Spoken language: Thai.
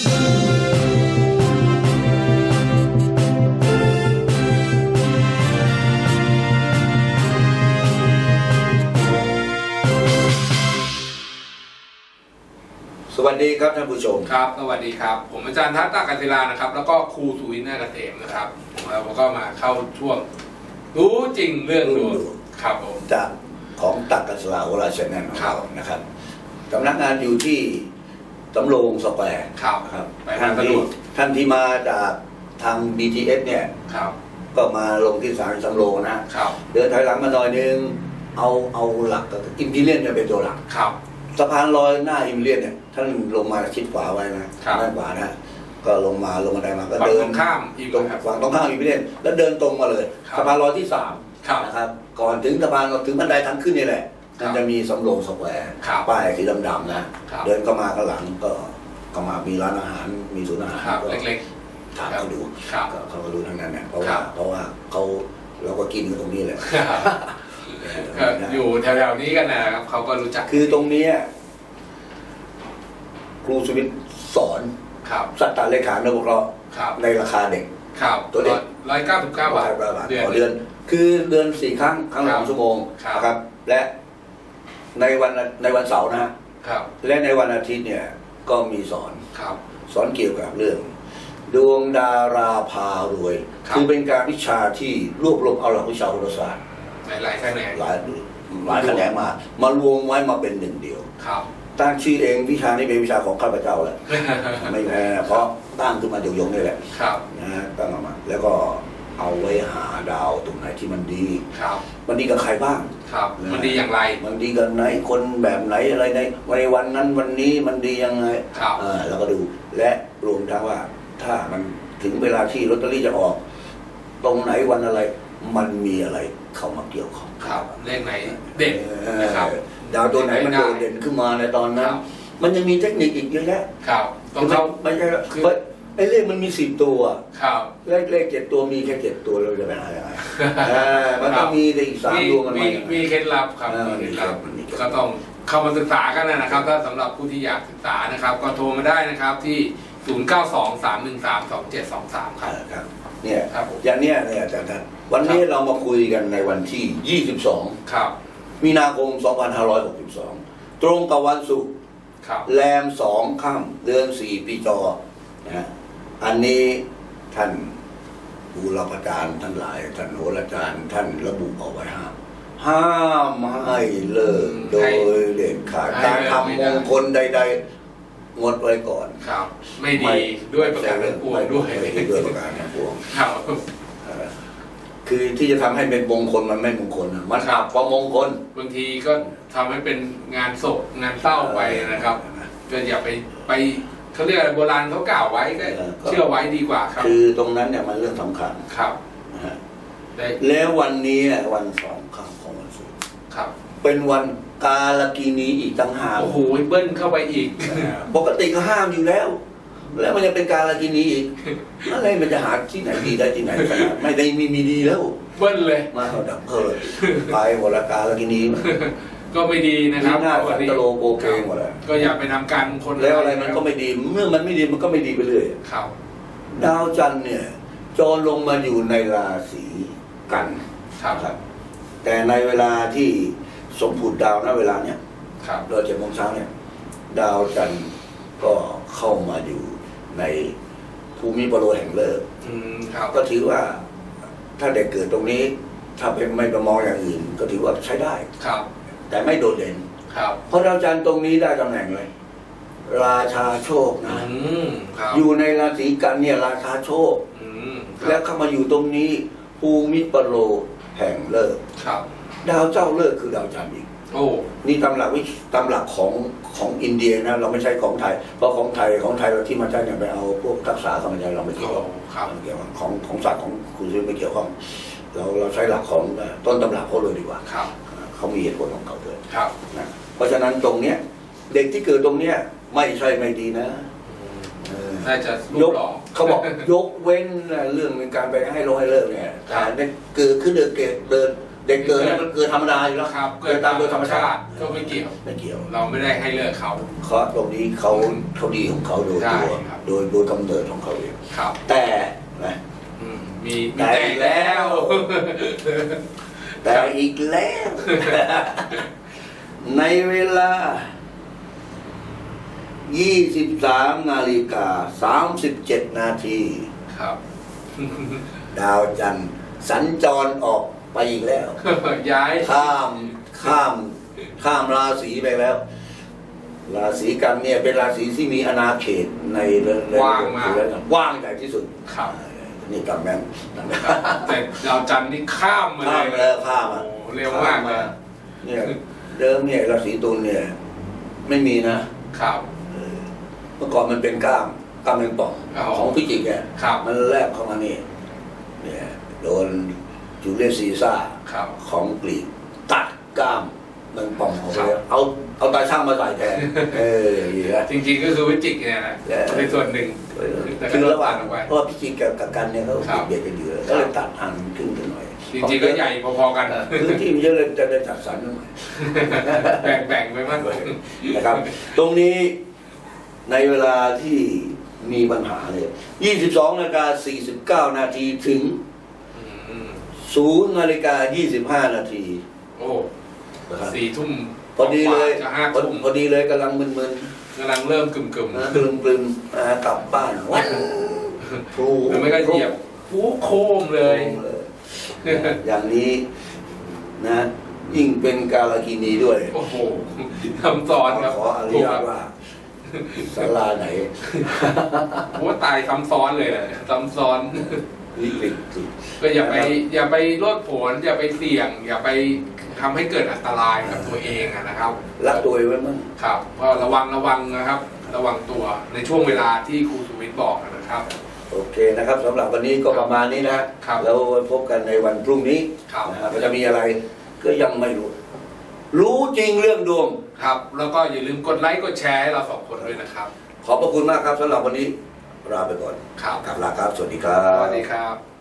สวัสดีครับท่านผู้ชม ครับ สวัสดีครับ ผมอาจารย์ทัศน์ตากัศิลานะครับ แล้วก็ครูสุวินทร์นาเกษมนะครับแล้วก็มาเข้าช่วง รู้จริงเรื่องดวงครับผม จากของตักกัสลาวราชแนนของครัเราบนะครับสำนักงานอยู่ที่ สำโรงสแควร์ครับครับไปท่านมาสะดที่วกท่านที่มาจากทาง BTS เนี่ยครับก็มาลงที่สถารสำโรงนะครับเดินถอยหลังมาหน่อยนึงเอาเอาหลักอิมพีเรียนเนี่ยเป็นตัวหลักครับสะพานลอยหน้าอิมพีเรียนเนี่ยท่านลงมาชิดขวาไว้นะครับด้านขวานะก็ลงมาลงมาได้มาก็ฝั่งเดิตนรงข้ามอีกตรงครับฝั่งตรงข้ามอิมพีเรียนแล้วเดินตรงมาเลยครับสะพานลอยที่สามครับนะครับ ก่อนถึงสะพานถึงบันไดทางขึ้นนี่แหละ ครับมันจะมีสำโรงสแควร์ครับป้ายสีดำๆนะครับ เดินเข้ามาข้างหลังก็ก็มามีร้านอาหารมีศูนย์อาหารครับ ก็เล็กถามเขาดูๆ ครับ ก็เขาก็รู้ทั้งนั้นเนี่ยเพราะครัว่าบ เพราะว่าเขาเราก็กินกันตรงนี้แหละก็อยู่แถวๆนี้กันนะครับเขาก็รู้จักคือตรงเนี้ยครูสวิทย์สอนครับสัตตาเลขานุเคราะห์ครับในราคาเด็ก ครับตัวเด็ก ร้อยเก้าสิบเก้าบาทเดือนต่อเดือน คือเดือนสี่ครั้งครั้งละครัสบองชั่วโมงครับ นะครับ และ ในวันในวันเสาร์นะฮะครับ และในวันอาทิตย์เนี่ยก็มีสอนครับ สอนเกี่ยวกับเรื่อง ดวงดาราพารวย ครับ คือเป็นการวิชาที่รวบรวมเอาหลักวิชาโหราศาสตร์หลายๆแขนงหลายหลายแขนงมามารวมไว้มาเป็นหนึ่งเดียว ครับตั้งชื่อเองวิชานี้เป็นวิชาของข้าพเจ้าแหละไม่แพ้นะเพราะตั้งขึ้นมาเดียวยงนี่แหละครับนะฮะตั้งออกมา แล้วก็ เอาไว้หาดาวตรงไหนที่มันดี ครับ มันดีกับใครบ้าง ครับ มันดีอย่างไร มันดีกับไหนคนแบบไหนอะไรในในวันนั้นวันนี้มันดียังไงครับเออเราก็ดูและรวมทั้งว่า ถ้ามันถึงเวลาที่ลอตเตอรี่จะออก ตรงไหนวันอะไร มันมีอะไรเข้ามาเกี่ยวข้องครับเลขไหนเด่นนะครับเออดาวตัวไหนมันได้โดดเด่นขึ้นมาในตอนนั้คนรับมันยังมีเทคนิคอีกเยอะแยะครับต้องเข้าไม่ใช่ว่าคือเฮ้ยไอ้เลขมันมีสิบตัว ครับ เลขเลขเจ็ดตัวมีแค่เจ็ดตัวเราจะไปหายังไงเออมันต้องมีอีกสามมีดวงกันมีมายังไงมีเคล็ดลับครับเออมีเคล็ดลับมีเคล็ดลับ ก็ต้องเข้ามาศึกษากันนะครับ ถ้าสำหรับผู้ที่อยากศึกษานะครับ ก็โทรมาได้นะครับที่ 0923132723ครับครับ เนี่ย ครับผม อย่างเนี้ยเนี่ยอาจารย์ท่านวันนี้เรามาคุยกันในวันที่ 22 ครับ มีนาคม 2562 ตรงกับวันศุกร์ครับ แรมสองค่ำเดือนสี่ปีจอนะฮะ อันนี้ท่านบูรพาจารย์ทั้งหลาย ท่านโหราจารย์ ท่านระบุเอาไว้ห้ามห้ามให้เลิกโดยเด็ดขาดการทำมงคลใด ๆ งดไว้ก่อนครับ ไม่ดีด้วยประการทั้งปวงด้วยไม่ดีด้วยประการทั้งปวงครับเออคือที่จะทำให้เป็นมงคลมันไม่มงคลนะมันอับความมงคลบางทีก็ทำให้เป็นงานศพงานเศร้าไปนะครับก็อย่าไปไป เขาเรียกอะไรโบราณเขากล่าวไว้ก็เออเชื่อไว้ดีกว่าครับ คือตรงนั้นเนี่ยมันเรื่องสำคัญครับนะฮะได้แล้ววันนี้เนี่ยวันสองค่ำของวันศุกร์ครับ เป็นวันกาลกินีอีกต่างหากโอ้โหเบิ้ลเข้าไปอีก ปกติก็ห้ามอยู่แล้ว แล้วมันจะเป็นกาลกินีอีกอะไรมันจะหาที่ไหนดีได้ที่ไหนขนาดไม่ได้มีมีดีแล้ว เบิ้ลเลย มาเอาดับเพิ่มไปหมดละกาลกินี ก็ไม่ดีนะคมีรับหน้าปกสันติตโลโกเกงหมดแล้วก็อย่าไปทำการมงคนแล้วอะไรมันก็ไม่ดี เมื่อมันไม่ดีมันก็ไม่ดีไปเรื่อยครับดาวจันทร์เนี่ยจรลงมาอยู่ในราศีกันครับครับ แต่ในเวลาที่สมผุดดาวณเวลาเนี้ยครับเราเจ็ดโมงเช้าเนี่ย ดาวจันทร์ก็เข้ามาอยู่ในภูมิปโรแห่งเลิกอืมครับก็ถือว่าถ้าเด็กเกิดตรงนี้ ถ้าเป็นไม่ไปมองอย่างอื่น ก็ถือว่าใช้ได้ครับ แต่ไม่โดดเด่นครับเพราะดาวจันทร์ตรงนี้ได้ตำแหน่งเลย ราชาโชคอืนะมครับอยู่ในราศีกันเนี่ยราชาโชค อืมคแล้รัวบเข้ามาอยู่ตรงนี้ภูมิปโรแห่งเลิก ครับ ดาวเจ้าเลิกคือดาวจันทร์อีก โอ้นี่ตำหลักวิตำหลักของของอินเดียนะ เราไม่ใช่ของไทย เพราะของไทยของไทยเราที่มาใช้เนี่ยไปเอาพวกทักษะธรรมชาติเราไม่โหเกี่ยวข้องครับไม่เกี่ยวข้องของของศาสตร์ของคุณซื้อไม่เกี่ยวข้องเราเราใช้หลักของเอ่อต้นตำหลักเขาเลยดีกว่า ครับ เขามีเหตุผลของเขาด้วยครับนะเพราะฉะนั้นตรงเนี้ยเด็กที่เกิดตรงเนี้ยไม่ใช่ไม่ดีนะเออน่าจะยลูกกหล่อเขาบอกยกเว้นเรื่องการไปให้ลงให้เลิกเนี่ยครับแต่เกิดขึ้นเดินเกิดเดินเด็กเกิดเนี่ยมันเกิดธรรมดาอยู่แล้วครับเกิดตามโดยธรรมชาติก็ไม่เกี่ยวไม่เกี่ยว เราไม่ได้ให้เลิกเขาเพราะตรงนี้เขาเขาดีของเขาโดยใช่ตัวครับโดยโดยกำเนิดของเขาเองครับแต่นะอืมมีมีแต่แต่อีกแล้แล้วว แต่อีกแล้ว ในเวลา 23 นาฬิกา 37 นาทีครับ ดาวจันทร์สัญจรออกไปอีกแล้ว ย้ายข้ามข้าม ข้ามราศีไปแล้ว ราศีกันเนี่ยเป็นราศีที่มีอาณาเขตในเรื่องกว้างมากกว้างใหญ่ที่สุดครับ นี่กำแม่นแต่ดาวจันทร์นี่ข้ามมาข้ามเลมายแล้วข้ามมาโอ้เร็วมากเลย เนี่ยเดิมเนี่ยราศีตุลเนี่ย ไม่มีนะครับเมื่อก่อนมันเป็นกล้ามกล้ามเป็นป่องอ๋อ ของพิจิกเนี่ยครับ มันแลบเข้ามานี่เนี่ยโดนจูเลียสซีซ่าร์ครับ ของกรีกตัดกล้าม มันป่องของครัเลบยเอาเอาตาช่างมาใส่แทนเอออย่างเงี้ยจริงๆก็คือวิจิกเนี่ยนะและในส่วนหนึ่งคือระหว่างตัดออกไปเพราะว่าพิจิกกับกับกันเนี่ยเขาครับเบียดกันอยู่แล้วก็เลยตัดห่างขึ้นกันหน่อยจริงๆก็ใหญ่พอๆกันเออพื้นที่มันเยอะเลยจะได้จัดสรรหน่อยแบ่งๆไปมากนะครับ ตรงนี้ในเวลาที่มีปัญหาเลย22นาฬิกา49 นาทีถึงอืม0นาฬิกา25 นาที โอ้ นะครับสี่ทุ่มพอดีเลยจะห้าพอทุ่มพอดีเลยกำลังมึนกำลังเริ่มกึ่มๆนะกลึมกลึมๆอ่ากลับบ้านวันพลูๆหรือไม่ก็เหยียบฟูโคมเลย อย่างนี้นะยิ่งเป็นกาลกินีด้วย โอ้โหทำซ้อนครับ ขออนุญาตว่าศาลาไหนผมว่าตายซ้ำซ้อนเลยนะซ้ำซ้อนวิกฤตสิก็อย่าไป อย่าไปโลดโผนอย่าไปเสี่ยง อย่าไป ทำให้เกิดอันตรายกับตัวเองอะนะครับรักตัวเองไว้มั้งครับก็ระวังระวังนะครับ ระวังตัวในช่วงเวลาที่ครูสุวิทย์บอกนะครับ โอเคนะครับสำหรับวันนี้ก็ประมาณนี้นะครับแล้วพบกันในวันพรุ่งนี้ครับ นะฮะมันจะมีอะไรก็ยังไม่รู้ รู้จริงเรื่องดวง ครับ แล้วก็อย่าลืมกดไลค์กดแชร์ให้เราสองคนด้วยนะครับขอบพระคุณมากครับสำหรับวันนี้ลาไปก่อนครับกลับลาครับ สวัสดีครัสบ วัสดีครับ